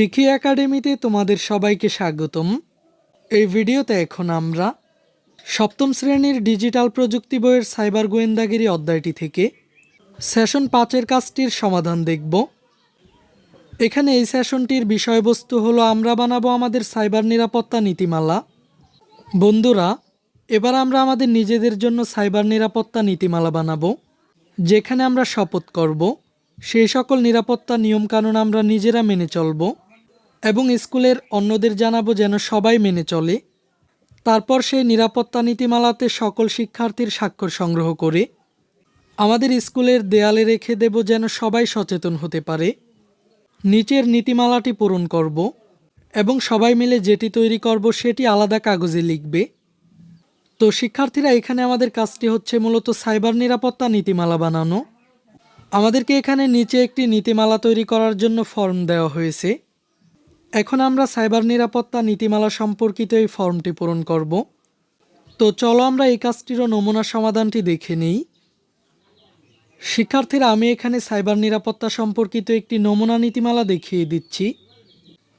শিখি একাডেমিতে তোমাদের সবাইকে স্বাগতম। এই ভিডিওতে এখন আমরা সপ্তম শ্রেণির ডিজিটাল প্রযুক্তি বইয়ের সাইবার গোয়েন্দাগিরি অধ্যায়টি থেকে সেশন পাঁচের কাজটির সমাধান দেখব। এখানে এই সেশনটির বিষয়বস্তু হলো, আমরা বানাবো আমাদের সাইবার নিরাপত্তা নীতিমালা। বন্ধুরা, এবার আমরা আমাদের নিজেদের জন্য সাইবার নিরাপত্তা নীতিমালা বানাবো, যেখানে আমরা শপথ করব। সেই সকল নিরাপত্তা নিয়মকানুন আমরা নিজেরা মেনে চলব। এবং স্কুলের অন্যদের জানাব যেন সবাই মেনে চলে। তারপর সেই নিরাপত্তা নীতিমালাতে সকল শিক্ষার্থীর স্বাক্ষর সংগ্রহ করে। আমাদের স্কুলের দেয়ালে রেখে দেব যেন সবাই সচেতন হতে পারে। নিচের নীতিমালাটি পূরণ করব এবং সবাই মিলে যেটি তৈরি করব সেটি আলাদা কাগজে লিখবে। তো শিক্ষার্থীরা, এখানে আমাদের কাজটি হচ্ছে মূলত সাইবার নিরাপত্তা নীতিমালা বানানো। আমাদেরকে এখানে নিচে একটি নীতিমালা তৈরি করার জন্য ফর্ম দেওয়া হয়েছে। এখন আমরা সাইবার নিরাপত্তা নীতিমালা সম্পর্কিত এই ফর্মটি পূরণ করব। তো চলো আমরা এই কাজটিরও নমুনা সমাধানটি দেখে নিই। শিক্ষার্থীরা, আমি এখানে সাইবার নিরাপত্তা সম্পর্কিত একটি নমুনা নীতিমালা দেখিয়ে দিচ্ছি।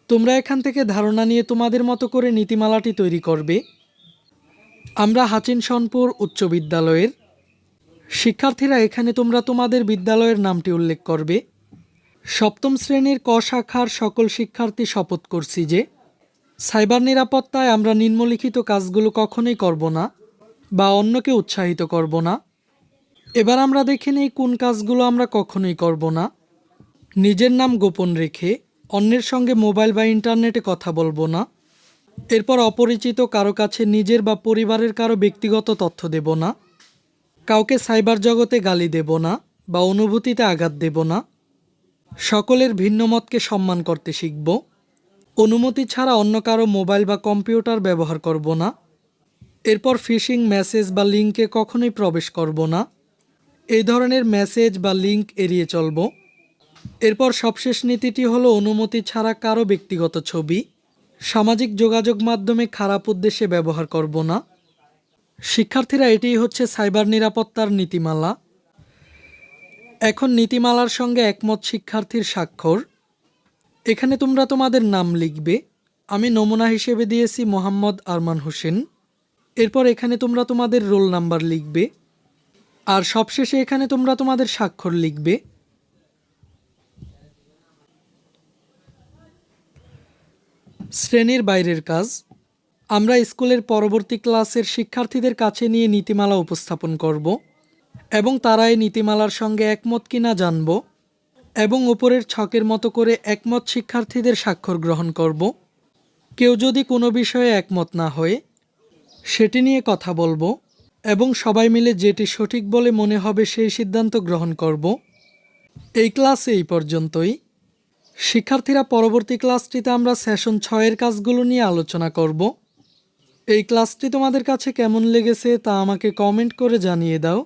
তোমরা এখান থেকে ধারণা নিয়ে তোমাদের মতো করে নীতিমালাটি তৈরি করবে। আমরা হাচিন সনপুর উচ্চ বিদ্যালয়ের। শিক্ষার্থীরা, এখানে তোমরা তোমাদের বিদ্যালয়ের নামটি উল্লেখ করবে। সপ্তম শ্রেণির ক শাখার সকল শিক্ষার্থী শপথ করছি যে, সাইবার নিরাপত্তায় আমরা নিম্নলিখিত কাজগুলো কখনোই করব না বা অন্যকে উৎসাহিত করব না। এবার আমরা দেখে নিই কোন কাজগুলো আমরা কখনোই করব না। নিজের নাম গোপন রেখে অন্যের সঙ্গে মোবাইল বা ইন্টারনেটে কথা বলব না। এরপর অপরিচিত কারও কাছে নিজের বা পরিবারের কারও ব্যক্তিগত তথ্য দেব না। কাউকে সাইবার জগতে গালি দেব না বা অনুভূতিতে আঘাত দেব না। সকলের ভিন্ন মতকে সম্মান করতে শিখব। অনুমতি ছাড়া অন্য কারও মোবাইল বা কম্পিউটার ব্যবহার করব না। এরপর ফিশিং মেসেজ বা লিঙ্কে কখনোই প্রবেশ করব না। এই ধরনের মেসেজ বা লিঙ্ক এড়িয়ে চলব। এরপর সবশেষ নীতিটি হলো অনুমতি ছাড়া কারও ব্যক্তিগত ছবি, সামাজিক যোগাযোগ মাধ্যমে খারাপ উদ্দেশ্যে ব্যবহার করব না। শিক্ষার্থীরা এটিই হচ্ছে সাইবার নিরাপত্তার নীতিমালা। এখন নীতিমালার সঙ্গে একমত শিক্ষার্থীর স্বাক্ষর। এখানে তোমরা তোমাদের নাম লিখবে। আমি নমুনা হিসেবে দিয়েছি মোহাম্মদ আরমান হোসেন। এরপর এখানে তোমরা তোমাদের রোল নাম্বার লিখবে। আর সবশেষে এখানে তোমরা তোমাদের স্বাক্ষর লিখবে। শ্রেণির বাইরের কাজ। আমরা স্কুলের পরবর্তী ক্লাসের শিক্ষার্থীদের কাছে নিয়ে নীতিমালা উপস্থাপন করব। এবং তারা এই নীতিমালার সঙ্গে একমত কিনা জানব এবং উপরের ছকের মতো করে একমত শিক্ষার্থীদের স্বাক্ষর গ্রহণ করব। কেউ যদি কোনো বিষয়ে একমত না হয়ে, সেটি নিয়ে কথা বলব এবং সবাই মিলে যেটি সঠিক বলে মনে হবে সেই সিদ্ধান্ত গ্রহণ করব। এই ক্লাস এই পর্যন্তই। শিক্ষার্থীরা পরবর্তী ক্লাসটিতে আমরা সেশন ছয়ের কাজগুলো নিয়ে আলোচনা করব। এই ক্লাসটি তোমাদের কাছে কেমন লেগেছে তা আমাকে কমেন্ট করে জানিয়ে দাও।